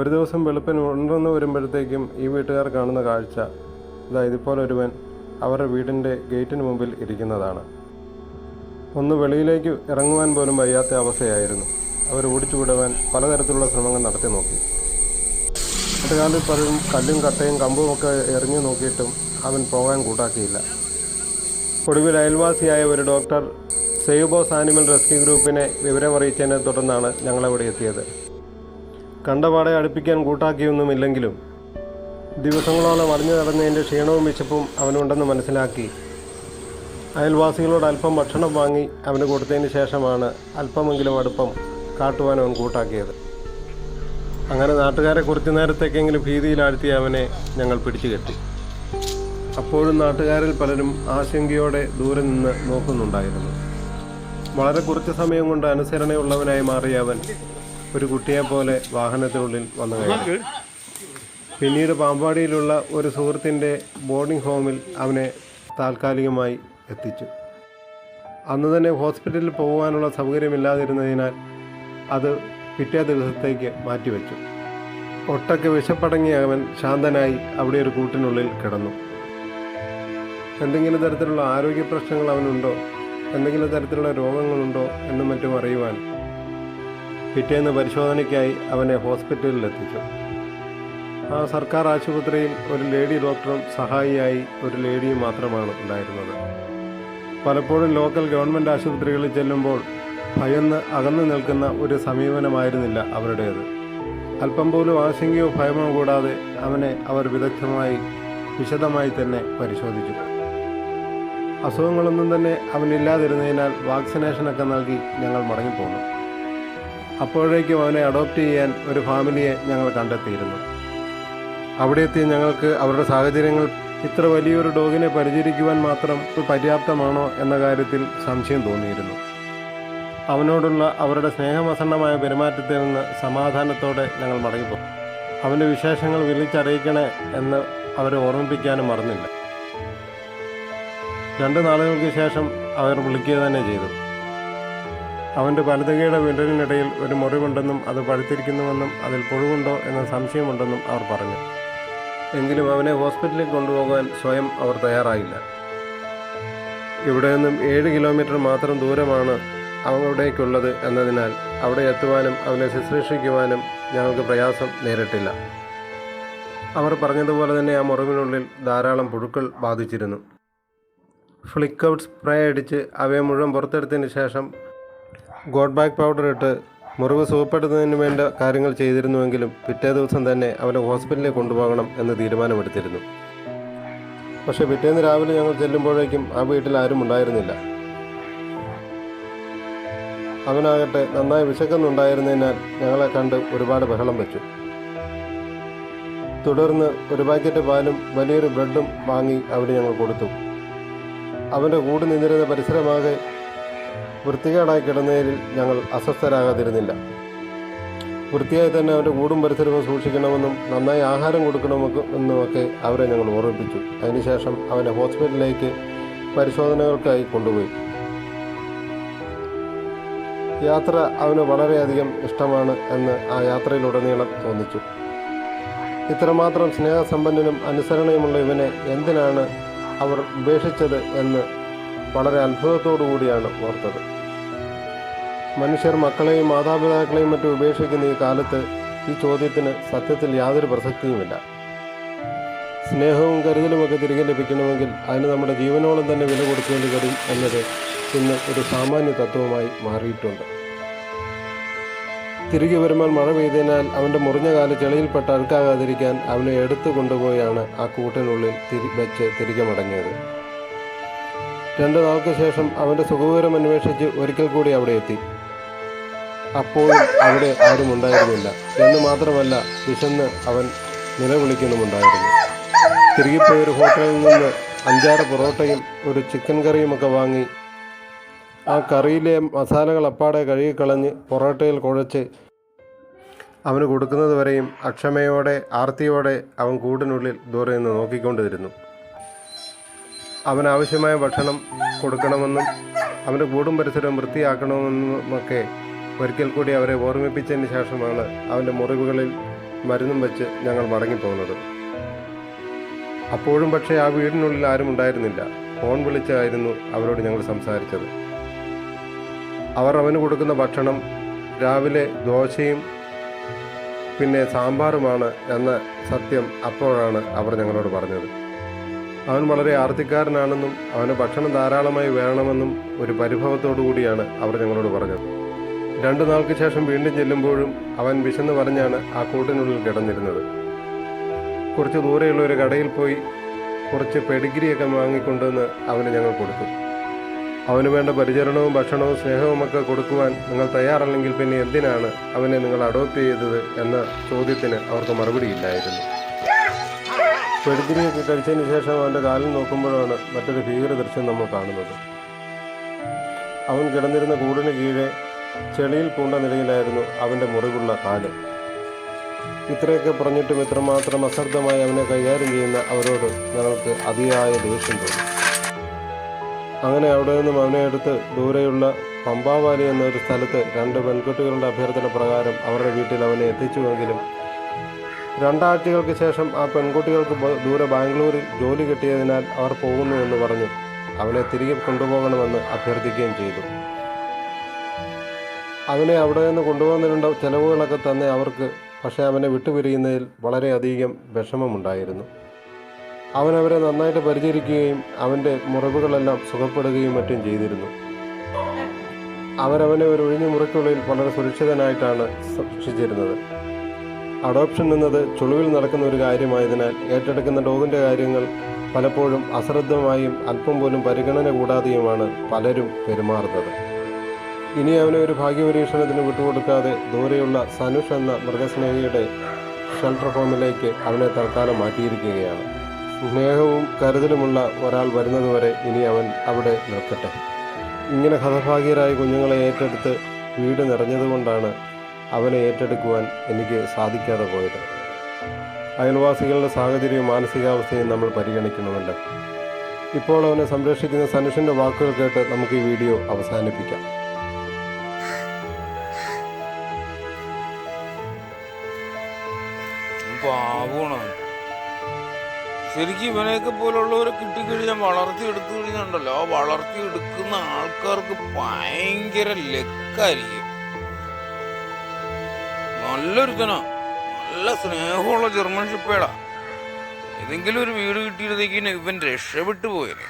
ഒരു ദിവസം വെളുപ്പിന് ഉണർന്ന് വരുമ്പോഴത്തേക്കും ഈ വീട്ടുകാർ കാണുന്ന കാഴ്ച ഇതാ ഇതുപോലെ ഒരുവൻ അവരുടെ വീടിന്റെ ഗേറ്റിന് മുമ്പിൽ ഇരിക്കുന്നതാണ്. ഒന്ന് വെളിയിലേക്ക് ഇറങ്ങുവാൻ പോലും വയ്യാത്ത അവസ്ഥയായിരുന്നു. അവർ ഓടിച്ചു വിടുവാൻ പലതരത്തിലുള്ള ശ്രമങ്ങൾ നടത്തി നോക്കി. അതുകാലത്ത് പലരും കല്ലും കട്ടയും കമ്പും ഒക്കെ എറിഞ്ഞു നോക്കിയിട്ടും അവൻ പോകാൻ കൂട്ടാക്കിയില്ല. ഒടുവിൽ അയൽവാസിയായ ഒരു doctor save boss animal rescue ഗ്രൂപ്പിനെ വിവരമറിയിച്ചതിനെ തുടർന്നാണ് ഞങ്ങളവിടെ എത്തിയത്. കണ്ടപാടെ അടുപ്പിക്കാൻ കൂട്ടാക്കിയൊന്നുമില്ലെങ്കിലും ദിവസങ്ങളോളം അടഞ്ഞു നടന്നതിന്റെ ക്ഷീണവും വിശപ്പും അവനുണ്ടെന്ന് മനസ്സിലാക്കി. അയൽവാസികളോട് അല്പം ഭക്ഷണം വാങ്ങി അവന് കൊടുത്തതിന് ശേഷമാണ് അല്പമെങ്കിലും അടുപ്പം കാട്ടുവാൻ അവൻ കൂട്ടാക്കിയത്. അങ്ങനെ നാട്ടുകാരെ കുറച്ചു നേരത്തേക്കെങ്കിലും ഭീതിയിലാഴ്ത്തിയ അവനെ ഞങ്ങൾ പിടിച്ചു കെട്ടി അപ്പോഴും നാട്ടുകാരിൽ പലരും ആശങ്കയോടെ ദൂരെ നിന്ന് നോക്കുന്നുണ്ടായിരുന്നു. വളരെ കുറച്ച് സമയം കൊണ്ട് അനുസരണയുള്ളവനായി മാറിയ അവൻ ഒരു കുട്ടിയെ പോലെ വാഹനത്തിനുള്ളിൽ വന്നു കഴിഞ്ഞു. പിന്നീട് പാമ്പാടിയിലുള്ള ഒരു സുഹൃത്തിന്റെ ബോർഡിംഗ് ഹോമിൽ അവനെ താൽക്കാലികമായി എത്തിച്ചു. അന്ന് തന്നെ ഹോസ്പിറ്റലിൽ പോകാനുള്ള സൗകര്യമില്ലാതിരുന്നതിനാൽ അത് പിറ്റേ ദിവസത്തേക്ക് മാറ്റിവെച്ചു. ഒട്ടൊക്കെ വിശപ്പടങ്ങിയ അവൻ ശാന്തനായി അവിടെ ഒരു കൂട്ടിനുള്ളിൽ കിടന്നു. എന്തെങ്കിലും തരത്തിലുള്ള ആരോഗ്യ പ്രശ്നങ്ങൾ അവനുണ്ടോ? എന്തെങ്കിലും തരത്തിലുള്ള രോഗങ്ങളുണ്ടോ? എന്നും മറ്റും അറിയുവാൻ പിറ്റേന്ന് പരിശോധനയ്ക്കായി അവനെ ഹോസ്പിറ്റലിൽ എത്തിച്ചു ആ സർക്കാർ ആശുപത്രിയിൽ ഒരു ലേഡി ഡോക്ടറും സഹായിയായി ഒരു ലേഡിയും മാത്രമാണ് ഉണ്ടായിരുന്നത്. പലപ്പോഴും ലോക്കൽ ഗവൺമെന്റ് ആശുപത്രികളിൽ ചെല്ലുമ്പോൾ ഭയന്ന് അകന്നു നിൽക്കുന്ന ഒരു സമീപനമായിരുന്നില്ല അവരുടേത്. അല്പം പോലും ആശങ്കയോ ഭയമോ കൂടാതെ അവനെ അവർ വിദഗ്ധമായി വിശദമായി തന്നെ പരിശോധിച്ചു. അസുഖങ്ങളൊന്നും തന്നെ അവനില്ലാതിരുന്നതിനാൽ വാക്സിനേഷനൊക്കെ നൽകി ഞങ്ങൾ മടങ്ങിപ്പോന്നു. അപ്പോഴേക്കും അവനെ അഡോപ്റ്റ് ചെയ്യാൻ ഒരു ഫാമിലിയെ ഞങ്ങൾ കണ്ടെത്തിയിരുന്നു. അവിടെ എത്തി ഞങ്ങൾക്ക് അവരുടെ സാഹചര്യങ്ങൾ ഇത്ര വലിയൊരു ഡോഗിനെ പരിചരിക്കുവാൻ മാത്രം പര്യാപ്തമാണോ എന്ന കാര്യത്തിൽ സംശയം തോന്നിയിരുന്നു. അവനോടുള്ള അവരുടെ സ്നേഹമസണ്ണമായ പെരുമാറ്റത്തിൽ നിന്ന് സമാധാനത്തോടെ ഞങ്ങൾ മടങ്ങിപ്പോകും അവന്റെ വിശേഷങ്ങൾ വിളിച്ചറിയിക്കണേ എന്ന് അവരെ ഓർമ്മിപ്പിക്കാനും മറന്നില്ല. രണ്ട് നാളുകൾക്ക് ശേഷം അവർ വിളിക്കുക തന്നെ ചെയ്തു. അവന്റെ വലതുകയുടെ വിരലിനിടയിൽ ഒരു മുറിവുണ്ടെന്നും അത് പഴുത്തിരിക്കുന്നുവെന്നും അതിൽ പുഴുവുണ്ടോ എന്ന സംശയമുണ്ടെന്നും അവർ പറഞ്ഞു. എങ്കിലും അവനെ ഹോസ്പിറ്റലിൽ കൊണ്ടുപോകാൻ സ്വയം അവർ തയ്യാറായില്ല. ഇവിടെ നിന്നും ഏഴ് കിലോമീറ്റർ മാത്രം ദൂരമാണ് അവിടേക്കുള്ളത് എന്നതിനാൽ അവിടെ എത്തുവാനും അവനെ ശുശ്രൂഷിക്കുവാനും ഞങ്ങൾക്ക് പ്രയാസം നേരിട്ടില്ല. അവർ പറഞ്ഞതുപോലെ തന്നെ ആ മുറിവിനുള്ളിൽ ധാരാളം പുഴുക്കൾ ബാധിച്ചിരുന്നു. ഫ്ലിക്കൗട്ട് സ്പ്രേ അടിച്ച് അവയെ മുഴുവൻ പുറത്തെടുത്തതിന് ശേഷം ഗോഡ് ബാഗ് പൗഡർ ഇട്ട് മുറിവ് സുഖപ്പെടുന്നതിന് വേണ്ട കാര്യങ്ങൾ ചെയ്തിരുന്നുവെങ്കിലും പിറ്റേ ദിവസം തന്നെ അവനെ ഹോസ്പിറ്റലിൽ കൊണ്ടുപോകണം എന്ന് തീരുമാനമെടുത്തിരുന്നു. പക്ഷേ പിറ്റേന്ന് രാവിലെ ഞങ്ങൾ ചെല്ലുമ്പോഴേക്കും ആ വീട്ടിൽ ആരും ഉണ്ടായിരുന്നില്ല. അവനാകട്ടെ നന്നായി വിശക്കുന്നുണ്ടായിരുന്നതിനാൽ ഞങ്ങളെ കണ്ട് ഒരുപാട് ബഹളം വെച്ചു. തുടർന്ന് ഒരു പാക്കറ്റ് പാലും വലിയൊരു ബ്രെഡും വാങ്ങി അവന് ഞങ്ങൾ കൊടുത്തു. അവന്റെ കൂട് നിന്നിരുന്ന പരിസരമാകെ വൃത്തികേടായി കിടന്നതിൽ ഞങ്ങൾ അസ്വസ്ഥരാകാതിരുന്നില്ല. വൃത്തിയായി തന്നെ അവന്റെ കൂടും പരിസരവും സൂക്ഷിക്കണമെന്നും നന്നായി ആഹാരം കൊടുക്കണമെന്നും കൊടുക്കണമെന്നുമൊക്കെ അവരെ ഞങ്ങൾ ഓർമ്മിപ്പിച്ചു. അതിനുശേഷം അവനെ ഹോസ്പിറ്റലിലേക്ക് പരിശോധനകൾക്കായി കൊണ്ടുപോയി. യാത്ര അവന് വളരെയധികം ഇഷ്ടമാണ് എന്ന് ആ യാത്രയിലുടനീളം തോന്നിച്ചു. ഇത്രമാത്രം സ്നേഹസമ്പന്നനും അനുസരണയുമുള്ള ഇവനെ എന്തിനാണ് അവർ ഉപേക്ഷിച്ചത് എന്ന് വളരെ അത്ഭുതത്തോടു കൂടിയാണ് ഓർത്തത്. മനുഷ്യർ മക്കളെയും മാതാപിതാക്കളെയും മറ്റും ഉപേക്ഷിക്കുന്ന ഈ കാലത്ത് ഈ ചോദ്യത്തിന് സത്യത്തിൽ യാതൊരു പ്രസക്തിയുമില്ല. സ്നേഹവും കരുതലുമൊക്കെ തിരികെ ലഭിക്കണമെങ്കിൽ അതിന് നമ്മുടെ ജീവനോളം തന്നെ വില കൊടുക്കേണ്ടി വരും എന്നത് ഇന്ന് ഒരു സാമാന്യ തത്വമായി മാറിയിട്ടുണ്ട്. തിരികെ വരുമ്പോൾ മഴ പെയ്തതിനാൽ അവന്റെ മുറിഞ്ഞ കാൽ ചെളിയിൽപ്പെട്ട് അഴുക്കാകാതിരിക്കാൻ അവനെ എടുത്തു കൊണ്ടുപോയാണ് ആ കൂട്ടിനുള്ളിൽ തിരി വെച്ച് തിരികെ മടങ്ങിയത്. രണ്ടു നാൾക്ക് ശേഷം അവന്റെ സുഖവിവരം അന്വേഷിച്ച് ഒരിക്കൽ കൂടി അവിടെ എത്തി. അപ്പോഴും അവിടെ ആരും ഉണ്ടായിരുന്നില്ല. എന്ന് മാത്രമല്ല വിശന്ന് അവൻ നിലവിളിക്കുന്നുമുണ്ടായിരുന്നു. തിരികെ ഒരു ഹോട്ടലിൽ നിന്ന് അഞ്ചാറ് പൊറോട്ടയും ഒരു ചിക്കൻ കറിയുമൊക്കെ വാങ്ങി ആ കറിയിലെ മസാലകൾ അപ്പാടെ കഴുകിക്കളഞ്ഞ് പൊറോട്ടയിൽ കുഴച്ച് അവന് കൊടുക്കുന്നത് വരെയും അക്ഷമയോടെ ആർത്തിയോടെ അവൻ കൂടിനുള്ളിൽ ദൂരെ നിന്ന് നോക്കിക്കൊണ്ടിരുന്നു. അവനാവശ്യമായ ഭക്ഷണം കൊടുക്കണമെന്നും അവന്റെ കൂടും പരിസരവും വൃത്തിയാക്കണമെന്നുമൊക്കെ ഒരിക്കൽ കൂടി അവരെ ഓർമ്മിപ്പിച്ചതിന് ശേഷമാണ് അവന്റെ മുറിവുകളിൽ മരുന്നും വെച്ച് ഞങ്ങൾ മടങ്ങിപ്പോകുന്നത്. അപ്പോഴും പക്ഷേ ആ വീടിനുള്ളിൽ ആരും ഉണ്ടായിരുന്നില്ല. ഫോൺ വിളിച്ചായിരുന്നു അവരോട് ഞങ്ങൾ സംസാരിച്ചത്. അവർ അവന് കൊടുക്കുന്ന ഭക്ഷണം രാവിലെ ദോശയും പിന്നെ സാമ്പാറുമാണ് എന്ന സത്യം അപ്പോഴാണ് അവർ ഞങ്ങളോട് പറഞ്ഞത്. അവൻ വളരെ ആർത്തിക്കാരനാണെന്നും അവന് ഭക്ഷണം ധാരാളമായി വേണമെന്നും ഒരു പരിഭവത്തോടു കൂടിയാണ് അവർ ഞങ്ങളോട് പറഞ്ഞത്. രണ്ടു നാൾക്ക് ശേഷം വീണ്ടും ചെല്ലുമ്പോഴും അവൻ വിശന്ന് പറഞ്ഞാണ് ആ കൂട്ടിനുള്ളിൽ കിടന്നിരുന്നത്. കുറച്ച് ദൂരെയുള്ള ഒരു കടയിൽ പോയി കുറച്ച് പെഡിഗ്രിയൊക്കെ വാങ്ങിക്കൊണ്ടുവന്ന് അവന് ഞങ്ങൾ കൊടുത്തു. അവന് വേണ്ട പരിചരണവും ഭക്ഷണവും സ്നേഹവും ഒക്കെ കൊടുക്കുവാൻ നിങ്ങൾ തയ്യാറല്ലെങ്കിൽ പിന്നെ എന്തിനാണ് അവനെ നിങ്ങൾ അഡോപ്റ്റ് ചെയ്തത് എന്ന ചോദ്യത്തിന് അവർക്ക് മറുപടിയില്ലായിരുന്നു. പെഡിഗ്രിയൊക്കെ കഴിച്ചതിന് ശേഷം അവന്റെ കാലിൽ നോക്കുമ്പോഴാണ് മറ്റൊരു ഭീകര ദൃശ്യം നമ്മൾ കാണുന്നത്. അവൻ കിടന്നിരുന്ന കൂടിന് കീഴെ ചെളിയിൽ പൂണ്ട നിലയിലായിരുന്നു അവന്റെ മുറിവുള്ള കാൽ. ഇത്രയൊക്കെ പറഞ്ഞിട്ടും ഇത്രമാത്രം അശ്രദ്ധമായി അവനെ കൈകാര്യം ചെയ്യുന്ന അവരോട് ഞങ്ങൾക്ക് അതിയായ ദേഷ്യം തോന്നി. അങ്ങനെ അവിടെ നിന്നും അവനെ എടുത്ത് ദൂരെയുള്ള പമ്പാവാലി എന്നൊരു സ്ഥലത്ത് രണ്ട് പെൺകുട്ടികളുടെ അഭ്യർത്ഥന പ്രകാരം അവരുടെ വീട്ടിൽ അവനെ എത്തിച്ചുവെങ്കിലും രണ്ടാഴ്ചകൾക്ക് ശേഷം ആ പെൺകുട്ടികൾക്ക് ദൂരെ ബാംഗ്ലൂരിൽ ജോലി കിട്ടിയതിനാൽ അവർ പോകുന്നു എന്ന് പറഞ്ഞു. അവനെ തിരികെ കൊണ്ടുപോകണമെന്ന് അഭ്യർത്ഥിക്കുകയും ചെയ്തു. അവനെ അവിടെ നിന്ന് കൊണ്ടുപോകുന്നതിനുള്ള ചെലവുകളൊക്കെ തന്നെ അവർക്ക് പക്ഷേ അവനെ വിട്ടുപിരിയുന്നതിൽ വളരെയധികം വിഷമമുണ്ടായിരുന്നു. അവനവരെ നന്നായിട്ട് പരിചരിക്കുകയും അവന്റെ മുറിവുകളെല്ലാം സുഖപ്പെടുകയും മറ്റും ചെയ്തിരുന്നു. അവരവനെ ഒരു ഒഴിഞ്ഞ മുറിക്കുള്ളിൽ വളരെ സുരക്ഷിതനായിട്ടാണ് സൂക്ഷിച്ചിരുന്നത്. അഡോപ്ഷൻ എന്നത് ചുളിവിൽ നടക്കുന്ന ഒരു കാര്യമായതിനാൽ ഏറ്റെടുക്കുന്ന ഡോഗിന്റെ കാര്യങ്ങൾ പലപ്പോഴും അശ്രദ്ധമായും അല്പം പോലും പരിഗണന കൂടാതെയുമാണ് പലരും പെരുമാറുന്നത്. ഇനി അവനെ ഒരു ഭാഗ്യപരീക്ഷണത്തിന് വിട്ടുകൊടുക്കാതെ ദൂരെയുള്ള സനുഷ് എന്ന മൃഗസ്നേഹിയുടെ ഷെൽട്ടർ ഹോമിലേക്ക് അവനെ തൽക്കാലം മാറ്റിയിരിക്കുകയാണ്. സ്നേഹവും കരുതലുമുള്ള ഒരാൾ വരുന്നതുവരെ ഇനി അവൻ അവിടെ നിൽക്കട്ടെ. ഇങ്ങനെ ഹതഭാഗ്യരായ കുഞ്ഞുങ്ങളെ ഏറ്റെടുത്ത് വീട് നിറഞ്ഞതുകൊണ്ടാണ് അവനെ ഏറ്റെടുക്കുവാൻ എനിക്ക് സാധിക്കാതെ പോയത്. അയൽവാസികളുടെ സാഹചര്യവും മാനസികാവസ്ഥയും നമ്മൾ പരിഗണിക്കണമല്ലോ ഇപ്പോൾ അവനെ സംരക്ഷിക്കുന്ന സനുഷിന്റെ വാക്കുകൾ കേട്ട് നമുക്ക് ഈ വീഡിയോ അവസാനിപ്പിക്കാം. ശരിക്കും ഇവനെയൊക്കെ പോലുള്ളവരെ കിട്ടിക്കഴിഞ്ഞാൽ വളർത്തി എടുത്തു കഴിഞ്ഞുണ്ടല്ലോ. വളർത്തിയെടുക്കുന്ന ആൾക്കാർക്ക് ഭയങ്കര ലക്കായിരിക്കും. നല്ലൊരുത്തനാ. നല്ല സ്നേഹമുള്ള ജർമ്മൻ ഷിപ്പേടാ ഏതെങ്കിലും ഒരു വീട് കിട്ടിയിരുന്നെങ്കിൽ ഇവൻ രക്ഷപ്പെട്ടു പോയേനെ.